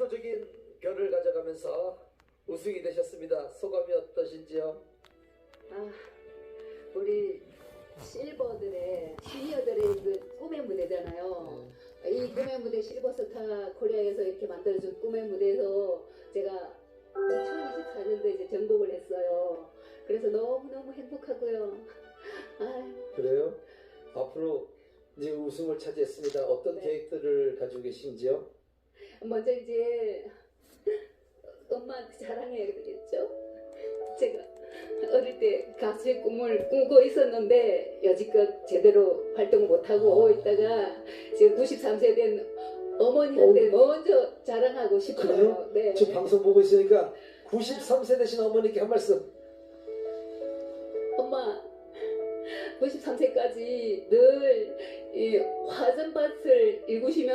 압도적인 별을 가져가면서 우승이 되셨습니다. 소감이 어떠신지요? 아, 우리 실버들의 시니어들의 그 꿈의 무대잖아요. 이 꿈의 무대 실버스타 코리아에서 이렇게 만들어준 꿈의 무대에서 제가 2024년도에 이제 정복을 했어요. 그래서 너무너무 행복하고요. 아, 그래요? 앞으로 이제 우승을 차지했습니다. 어떤 네. 계획들을 가지고 계신지요? 먼저 이제 엄마한테 자랑해야 되겠죠? 제가 어릴 때 가수의 꿈을 꾸고 있었는데 여지껏 제대로 활동을 못하고 아. 있다가 지금 93세 된 어머니한테 먼저 자랑하고 싶어요. 그래요? 네. 지금 방송 보고 있으니까 93세 되신 어머니께 한 말씀. 엄마 93세까지 늘 이 화전밭을 일구시면